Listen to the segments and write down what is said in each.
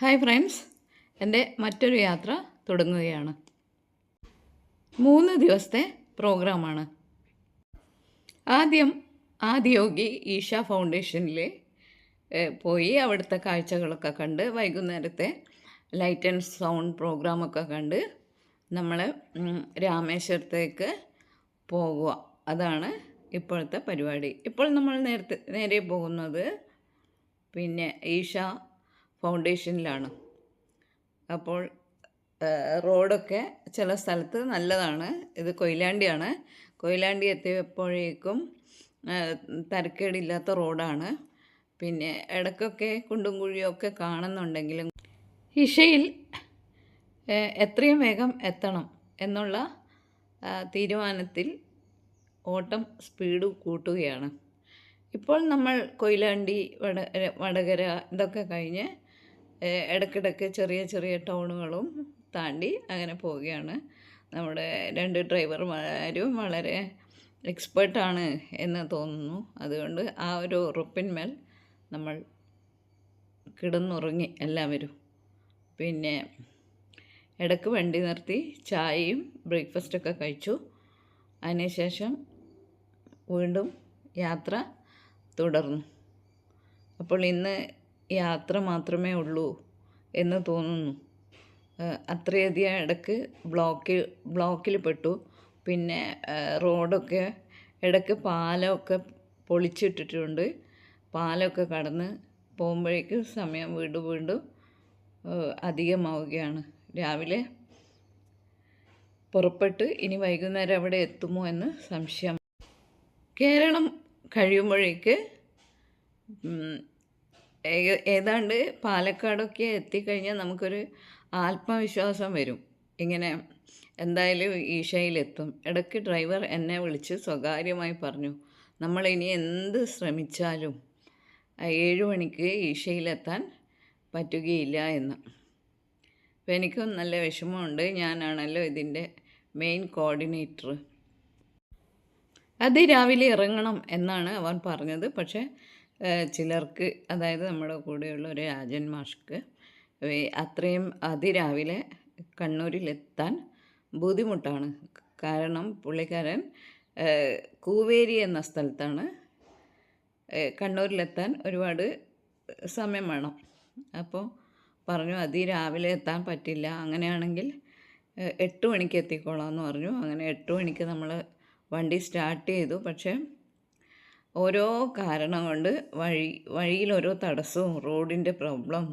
Hi friends എന്റെ മറ്റൊരു യാത്ര തുടങ്ങുകയാണ്. മൂന്ന് ദിവസത്തെ പ്രോഗ്രാമാണ്. ആദ്യം ആദിയോഗി ഈഷ ഫൗണ്ടേഷനിൽ പോയി അവിടുത്തെ കാഴ്ചകളൊക്കെ കണ്ട് വൈകുന്നേരത്തെ ലൈറ്റ് ആൻഡ് സൗണ്ട് പ്രോഗ്രാമൊക്കെ കണ്ട് നമ്മൾ രാമേശ്വരത്തേക്ക് പോകുക അതാണ് ഇപ്പോഴത്തെ പരിപാടി. ഇപ്പോൾ നമ്മൾ നേരത്തെ നേരെ പോകുന്നത് പിന്നെ ഈഷ ഫൗണ്ടേഷനിലാണ് അപ്പോൾ റോഡൊക്കെ ചില സ്ഥലത്ത് നല്ലതാണ്. ഇത് കൊയിലാണ്ടിയാണ്. കൊയിലാണ്ടി എത്തിയപ്പോഴേക്കും തരക്കേടില്ലാത്ത റോഡാണ്. പിന്നെ ഇടയ്ക്കൊക്കെ കുണ്ടും കുഴിയൊക്കെ കാണുന്നുണ്ടെങ്കിലും ഇഷയിൽ എത്രയും വേഗം എത്തണം എന്നുള്ള തീരുമാനത്തിൽ ഓട്ടം സ്പീഡ് കൂട്ടുകയാണ്. ഇപ്പോൾ നമ്മൾ കൊയിലാണ്ടി വട വടകര ഇതൊക്കെ കഴിഞ്ഞ് ഇടയ്ക്കിടയ്ക്ക് ചെറിയ ചെറിയ ടൗണുകളും താണ്ടി അങ്ങനെ പോവുകയാണ്. നമ്മുടെ രണ്ട് ഡ്രൈവർമാരും വളരെ എക്സ്പേർട്ടാണ് എന്ന് തോന്നുന്നു. അതുകൊണ്ട് ആ ഒരു ഉറപ്പിന്മേൽ നമ്മൾ കിടന്നുറങ്ങി എല്ലാവരും. പിന്നെ ഇടയ്ക്ക് വണ്ടി നിർത്തി ചായയും ബ്രേക്ക്ഫാസ്റ്റൊക്കെ കഴിച്ചു. അതിനുശേഷം വീണ്ടും യാത്ര തുടർന്നു. അപ്പോൾ ഇന്ന് യാത്ര മാത്രമേ ഉള്ളൂ എന്ന് തോന്നുന്നു. അത്രയധികം ഇടയ്ക്ക് ബ്ലോക്കിൽ ബ്ലോക്കിൽ പെട്ടു. പിന്നെ റോഡൊക്കെ ഇടയ്ക്ക് പാലമൊക്കെ പൊളിച്ചിട്ടിട്ടുണ്ട്. പാലമൊക്കെ കടന്ന് പോകുമ്പോഴേക്ക് സമയം വീണ്ടും വീണ്ടും അധികമാവുകയാണ്. രാവിലെ പുറപ്പെട്ട് ഇനി വൈകുന്നേരം അവിടെ എത്തുമോ എന്ന് സംശയം. കേരളം കഴിയുമ്പോഴേക്ക് ഏതാണ്ട് പാലക്കാടൊക്കെ എത്തിക്കഴിഞ്ഞാൽ നമുക്കൊരു ആത്മവിശ്വാസം വരും. ഇങ്ങനെ എന്തായാലും ഈശയിലെത്തും. ഇടയ്ക്ക് ഡ്രൈവർ എന്നെ വിളിച്ച് സ്വകാര്യമായി പറഞ്ഞു നമ്മൾ ഇനി എന്ത് ശ്രമിച്ചാലും ഏഴു മണിക്ക് ഈഷയിലെത്താൻ പറ്റുകയില്ല എന്ന്. അപ്പോൾ എനിക്കും നല്ല വിഷമമുണ്ട്. ഞാനാണല്ലോ ഇതിന്റെ മെയിൻ കോർഡിനേറ്റർ അതിരാവിലെ ഇറങ്ങണം എന്നാണ് അവൻ പറഞ്ഞത്. പക്ഷേ ചിലർക്ക് അതായത് നമ്മുടെ കൂടെയുള്ള ഒരു രാജൻ അത്രയും അതിരാവിലെ കണ്ണൂരിലെത്താൻ ബുദ്ധിമുട്ടാണ്. കാരണം പുള്ളിക്കാരൻ കൂവേരി എന്ന സ്ഥലത്താണ് കണ്ണൂരിലെത്താൻ ഒരുപാട് സമയം വേണം. അപ്പോൾ പറഞ്ഞു അതിരാവിലെ എത്താൻ പറ്റില്ല. അങ്ങനെയാണെങ്കിൽ എട്ട് മണിക്ക് എത്തിക്കോളാം എന്ന് പറഞ്ഞു. അങ്ങനെ എട്ട് മണിക്ക് നമ്മൾ വണ്ടി സ്റ്റാർട്ട് ചെയ്തു. പക്ഷേ ഓരോ കാരണം കൊണ്ട് വഴി വഴിയിൽ ഓരോ തടസ്സവും റോഡിന്റെ പ്രോബ്ലം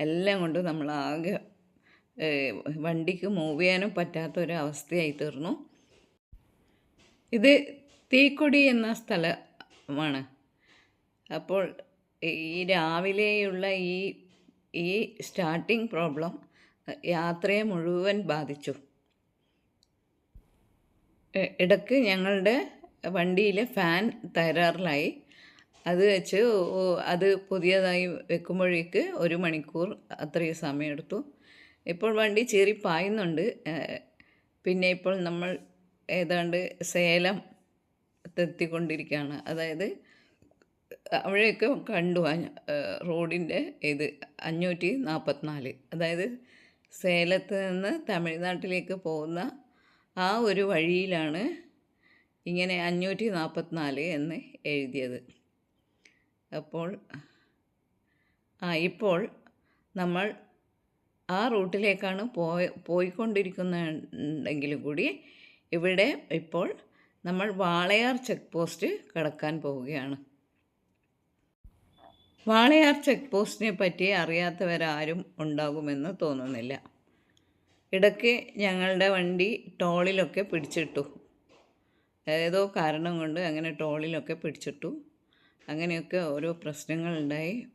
എല്ലാം കൊണ്ട് നമ്മളാകെ വണ്ടിക്ക് മൂവ് ചെയ്യാനും പറ്റാത്ത ഒരു അവസ്ഥയായി തീർന്നു. ഇത് തീക്കൊടി എന്ന സ്ഥലമാണ്. അപ്പോൾ ഈ രാവിലെയുള്ള ഈ ഈ സ്റ്റാർട്ടിംഗ് പ്രോബ്ലം യാത്രയെ മുഴുവൻ ബാധിച്ചു. ഇടയ്ക്ക് ഞങ്ങളുടെ വണ്ടിയിൽ ഫാൻ തകരാറിലായി. അത് വെച്ച് അത് പുതിയതായി വെക്കുമ്പോഴേക്ക് ഒരു മണിക്കൂർ അത്രയും സമയമെടുത്തു. ഇപ്പോൾ വണ്ടി ചീറി പായുന്നുണ്ട്. പിന്നെ ഇപ്പോൾ നമ്മൾ ഏതാണ്ട് സേലം എത്തിക്കൊണ്ടിരിക്കുകയാണ്. അതായത് അവിടെയൊക്കെ കണ്ടു റോഡിന്റെ ഇത് അഞ്ഞൂറ്റി നാൽപ്പത്തിനാല്. അതായത് സേലത്ത് നിന്ന് തമിഴ്നാട്ടിലേക്ക് പോകുന്ന ആ ഒരു വഴിയിലാണ് ഇങ്ങനെ അഞ്ഞൂറ്റി നാൽപ്പത്തിനാല് എന്ന് എഴുതിയത്. അപ്പോൾ ആ ഇപ്പോൾ നമ്മൾ ആ റൂട്ടിലേക്കാണ് പോയി പോയിക്കൊണ്ടിരിക്കുന്നുണ്ടെങ്കിലും കൂടി ഇവിടെ ഇപ്പോൾ നമ്മൾ വാളയാർ ചെക്ക് പോസ്റ്റ് കടക്കാൻ പോവുകയാണ്. വാളയാർ ചെക്ക് പോസ്റ്റിനെ പറ്റി അറിയാത്തവരാരും ഉണ്ടാകുമെന്ന് തോന്നുന്നില്ല. ഇടയ്ക്ക് ഞങ്ങളുടെ വണ്ടി ടോളിലൊക്കെ പിടിച്ചിട്ടു. ഏതോ കാരണം കൊണ്ട് അങ്ങനെ ടോളിലൊക്കെ പിടിച്ചിട്ടു. അങ്ങനെയൊക്കെ ഓരോ പ്രശ്നങ്ങളുണ്ടായി.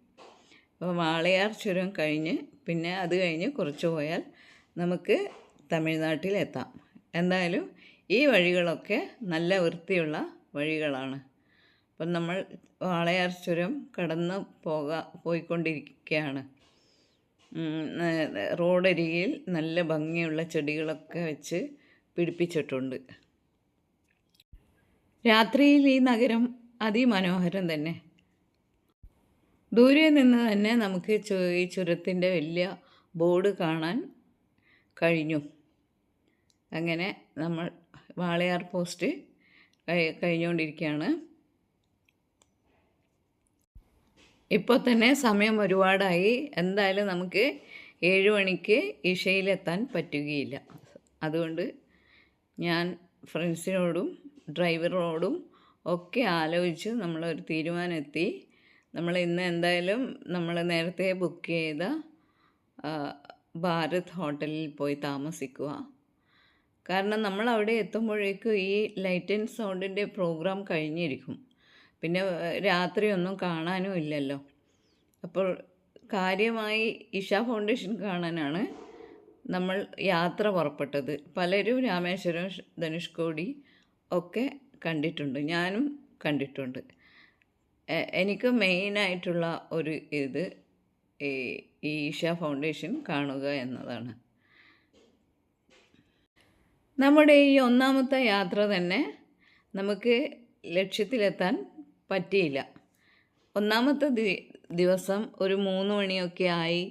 അപ്പോൾ വാളയാർ ചുരം കഴിഞ്ഞ് പിന്നെ അത് കഴിഞ്ഞ് കുറച്ച് പോയാൽ നമുക്ക് തമിഴ്നാട്ടിലെത്താം. എന്തായാലും ഈ വഴികളൊക്കെ നല്ല വൃത്തിയുള്ള വഴികളാണ്. അപ്പം നമ്മൾ വാളയാർ ചുരം കടന്ന് പോകാ പോയിക്കൊണ്ടിരിക്കുകയാണ്. റോഡരികിൽ നല്ല ഭംഗിയുള്ള ചെടികളൊക്കെ വെച്ച് പിടിപ്പിച്ചിട്ടുണ്ട്. രാത്രിയിൽ ഈ നഗരം അതിമനോഹരം തന്നെ. ദൂരെ നിന്ന് തന്നെ നമുക്ക് ഈ ചുരത്തിന്റെ വലിയ ബോർഡ് കാണാൻ കഴിഞ്ഞു. അങ്ങനെ നമ്മൾ വാളയാർ പോസ്റ്റ് കഴിഞ്ഞുകൊണ്ടിരിക്കുകയാണ്. ഇപ്പോൾ തന്നെ സമയം ഒരുപാടായി. എന്തായാലും നമുക്ക് ഏഴ് മണിക്ക് ഇഷയിലെത്താൻ പറ്റുകയില്ല. അതുകൊണ്ട് ഞാൻ ഫ്രണ്ട്സിനോടും ഡ്രൈവറോടും ഒക്കെ ആലോചിച്ച് നമ്മളൊരു തീരുമാനം എത്തി നമ്മൾ ഇന്ന് എന്തായാലും നമ്മൾ നേരത്തെ ബുക്ക് ചെയ്ത ഭാരത് ഹോട്ടലിൽ പോയി താമസിക്കുക. കാരണം നമ്മൾ അവിടെ എത്തുമ്പോഴേക്കും ഈ ലൈറ്റ് ആൻഡ് സൗണ്ടിന്റെ പ്രോഗ്രാം കഴിഞ്ഞിരിക്കും. പിന്നെ രാത്രിയൊന്നും കാണാനും ഇല്ലല്ലോ. അപ്പോൾ കാര്യമായി ഇഷ ഫൗണ്ടേഷൻ കാണാനാണ് നമ്മൾ യാത്ര പുറപ്പെട്ടത്. പലരും രാമേശ്വരം ധനുഷ്കോടി ഒക്കെ കണ്ടിട്ടുണ്ട്. ഞാനും കണ്ടിട്ടുണ്ട്. എനിക്ക് മെയിനായിട്ടുള്ള ഒരു ഇത് ഈ ഈ ഈഷ ഫൗണ്ടേഷൻ കാണുക എന്നതാണ്. നമ്മുടെ ഈ ഒന്നാമത്തെ യാത്ര തന്നെ നമുക്ക് ലക്ഷ്യത്തിലെത്താൻ പറ്റിയില്ല. ഒന്നാമത്തെ ദിവസം ഒരു മൂന്ന് മണിയൊക്കെ ആയി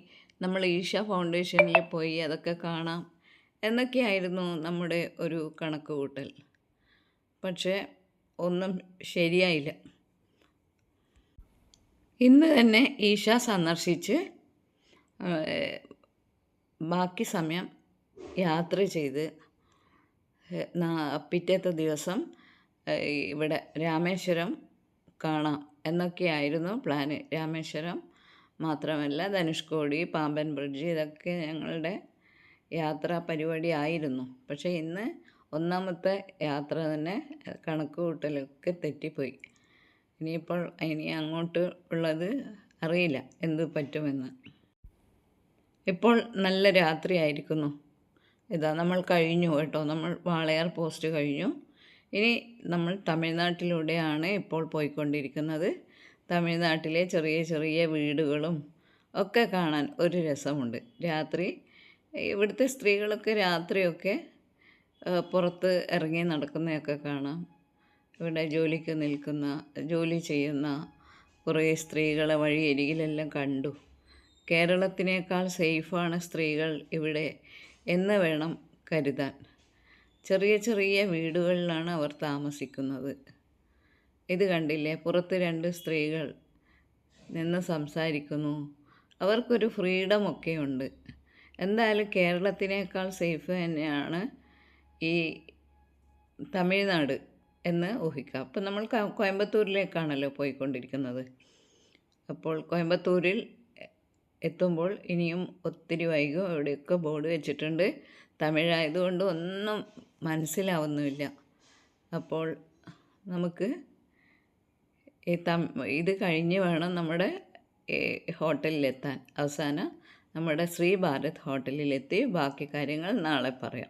നമ്മൾ ഈഷ ഫൗണ്ടേഷനിൽ പോയി അതൊക്കെ കാണാം എന്നൊക്കെയായിരുന്നു നമ്മുടെ ഒരു കണക്ക് കൂട്ടൽ പക്ഷേ ഒന്നും ശരിയായില്ല. ഇന്ന് തന്നെ ഈശ സന്ദർശിച്ച് ബാക്കി സമയം യാത്ര ചെയ്ത് പിറ്റേത്തെ ദിവസം ഇവിടെ രാമേശ്വരം കാണാം എന്നൊക്കെയായിരുന്നു പ്ലാന്. രാമേശ്വരം മാത്രമല്ല ധനുഷ്കോടി പാമ്പൻ ബ്രിഡ്ജ് ഇതൊക്കെ ഞങ്ങളുടെ യാത്രാ പരിപാടി ആയിരുന്നു. പക്ഷേ ഇന്ന് ഒന്നാമത്തെ യാത്ര തന്നെ കണക്ക് കൂട്ടലൊക്കെ തെറ്റിപ്പോയി. ഇനിയിപ്പോൾ ഇനി അങ്ങോട്ട് ഉള്ളത് അറിയില്ല എന്ത് പറ്റുമെന്ന്. ഇപ്പോൾ നല്ല രാത്രിയായിരിക്കുന്നു ഇതാ നമ്മൾ കഴിഞ്ഞു കേട്ടോ. നമ്മൾ വാളയാർ പോസ്റ്റ് കഴിഞ്ഞു. ഇനി നമ്മൾ തമിഴ്നാട്ടിലൂടെയാണ് ഇപ്പോൾ പോയിക്കൊണ്ടിരിക്കുന്നത്. തമിഴ്നാട്ടിലെ ചെറിയ ചെറിയ വീടുകളും ഒക്കെ കാണാൻ ഒരു രസമുണ്ട്. രാത്രി ഇവിടുത്തെ സ്ത്രീകളൊക്കെ രാത്രിയൊക്കെ പുറത്ത് ഇറങ്ങി നടക്കുന്നതൊക്കെ കാണാം. ഇവിടെ ജോലിക്ക് നിൽക്കുന്ന ജോലി ചെയ്യുന്ന കുറേ സ്ത്രീകളെ വഴി വഴിയരികിലെല്ലാം കണ്ടു. കേരളത്തിനേക്കാൾ സേഫാണ് സ്ത്രീകൾ ഇവിടെ എന്ന് വേണം കരുതാൻ. ചെറിയ ചെറിയ വീടുകളിലാണ് അവർ താമസിക്കുന്നത്. ഇത് കണ്ടില്ലേ? പുറത്ത് രണ്ട് സ്ത്രീകൾ നിന്ന് സംസാരിക്കുന്നു. അവർക്കൊരു ഫ്രീഡമൊക്കെ ഉണ്ട് എന്തായാലും കേരളത്തിനേക്കാൾ സേഫ് തന്നെയാണ് ഈ തമിഴ്നാട് എന്ന് ഊഹിക്കാം. അപ്പം നമ്മൾ കോയമ്പത്തൂരിലേക്കാണല്ലോ പോയിക്കൊണ്ടിരിക്കുന്നത്. അപ്പോൾ കോയമ്പത്തൂരിൽ എത്തുമ്പോൾ ഇനിയും ഒത്തിരി വൈകും അവിടെയൊക്കെ ബോർഡ് വെച്ചിട്ടുണ്ട്. തമിഴായതുകൊണ്ട് ഒന്നും മനസ്സിലാവുന്നുമില്ല അപ്പോൾ നമുക്ക് ഈ തം ഇത് കഴിഞ്ഞ് വേണം നമ്മുടെ ഹോട്ടലിലെത്താൻ. അവസാനം നമ്മുടെ ശ്രീ ഭാരത് ഹോട്ടലിലെത്തി. ബാക്കി കാര്യങ്ങൾ നാളെ പറയാം.